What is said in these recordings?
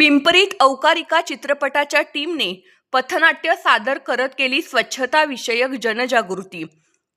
पिंपरीत औकारिका चित्रपटाच्या टीमने पथनाट्य सादर करत केली स्वच्छता विषयक जनजागृती.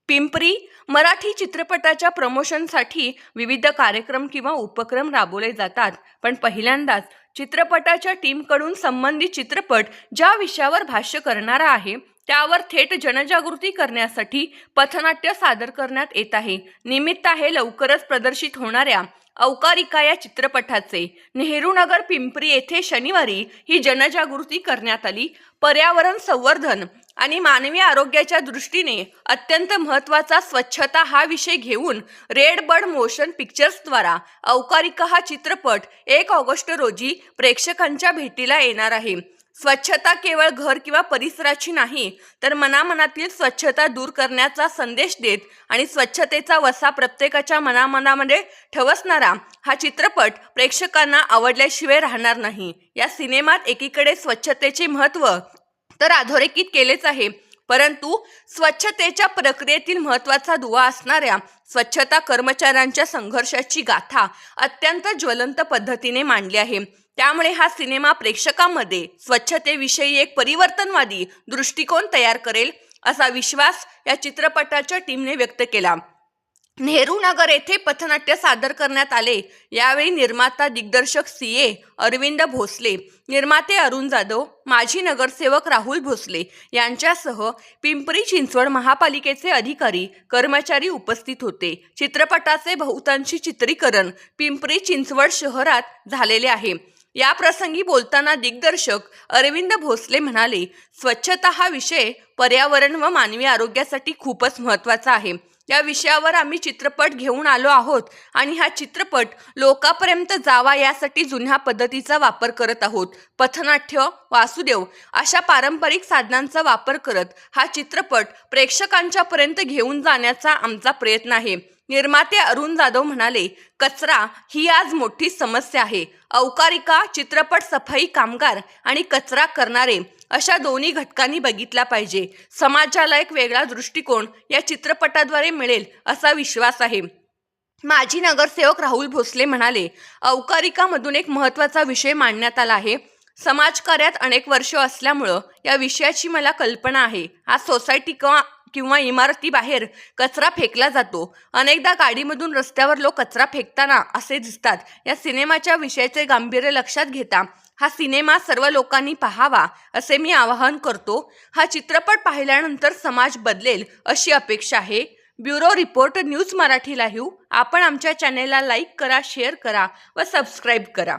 पिंपरी मराठी चित्रपटाच्या प्रमोशनसाठी विविध कार्यक्रम किंवा उपक्रम राबवले जातात पण पहिल्यांदाच चित्रपटाच्या टीमकडून संबंधित चित्रपट ज्या विषयावर भाष्य करणारा आहे त्यावर थेट जनजागृती करण्यासाठी पथनाट्य सादर करण्यात येत आहे. निमित्त आहे लवकरच प्रदर्शित होणाऱ्या अवकारिका या चित्रपटाचे. नेहरूनगर पिंपरी येथे शनिवारी ही जनजागृती करण्यात आली. पर्यावरण संवर्धन आणि मानवी आरोग्याच्या दृष्टीने अत्यंत महत्त्वाचा स्वच्छता हा विषय घेऊन रेड बर्ड मोशन पिक्चर्सद्वारा अवकारिका हा चित्रपट एक ऑगस्ट रोजी प्रेक्षकांच्या भेटीला येणार आहे. स्वच्छता केवळ घर किंवा परिसराची नाही तर मनामनातील स्वच्छता दूर करण्याचा संदेश देत आणि स्वच्छतेचा वसा प्रत्येकाच्या मनामनामध्ये ठवसणारा हा चित्रपट प्रेक्षकांना आवडल्याशिवाय राहणार नाही. या सिनेमात एकीकडे स्वच्छतेचे महत्त्व तर अधोरेखित केलेच आहे परंतु स्वच्छतेच्या प्रक्रियेतील महत्त्वाचा दुवा असणाऱ्या स्वच्छता कर्मचाऱ्यांच्या संघर्षाची गाथा अत्यंत ज्वलंत पद्धतीने मांडली आहे. त्यामुळे हा सिनेमा प्रेक्षकांमध्ये स्वच्छतेविषयी एक परिवर्तनवादी दृष्टिकोन तयार करेल असा विश्वास या चित्रपटाच्या टीमने व्यक्त केला. नेहरू नगर येथे पथनाट्य सादर करण्यात आले. यावेळी निर्माता दिग्दर्शक सी. ए. अरविंद भोसले निर्माते अरुण जाधव माजी नगरसेवक राहुल भोसले यांच्यासह पिंपरी चिंचवड महापालिकेचे अधिकारी कर्मचारी उपस्थित होते. चित्रपटाचे बहुतांशी चित्रीकरण पिंपरी चिंचवड शहरात झालेले आहे. या प्रसंगी बोलताना दिग्दर्शक अरविंद भोसले म्हणाले स्वच्छता हा विषय पर्यावरण व मानवी आरोग्यासाठी खूपच महत्त्वाचा आहे. या विषयावर आम्ही चित्रपट घेऊन आलो आहोत आणि हा चित्रपट लोकांपर्यंत जावा यासाठी जुन्या पद्धतीचा वापर करत आहोत. पथनाट्य वासुदेव अशा पारंपरिक साधनांचा वापर करत हा चित्रपट प्रेक्षकांच्यापर्यंत घेऊन जाण्याचा आमचा प्रयत्न आहे. निर्माते अरुण जाधव म्हणाले कचरा ही आज मोठी समस्या आहे. अवकारिका चित्रपट सफाई कामगार आणि कचरा करणारे अशा दोन्ही घटकांनी बघितला पाहिजे. समाजाला एक वेगळा दृष्टिकोन या चित्रपटाद्वारे मिळेल असा विश्वास आहे. माजी नगरसेवक राहुल भोसले म्हणाले अवकारिकामधून एक महत्त्वाचा विषय मांडण्यात आला आहे. समाजकार्यात अनेक वर्ष असल्यामुळं या विषयाची मला कल्पना आहे. आज सोसायटी किंवा किंवा इमारतीबाहेर कचरा फेकला जातो. अनेकदा गाडीमधून रस्त्यावर लोक कचरा फेकताना असे दिसतात. या सिनेमाच्या विषयाचे गांभीर्य लक्षात घेता हा सिनेमा सर्व लोकांनी पाहावा असे मी आवाहन करतो. हा चित्रपट पाहिल्यानंतर समाज बदलेल अशी अपेक्षा आहे. ब्युरो रिपोर्ट न्यूज मराठीला येऊ आपण आमच्या चॅनेलला लाईक करा शेअर करा व सबस्क्राईब करा.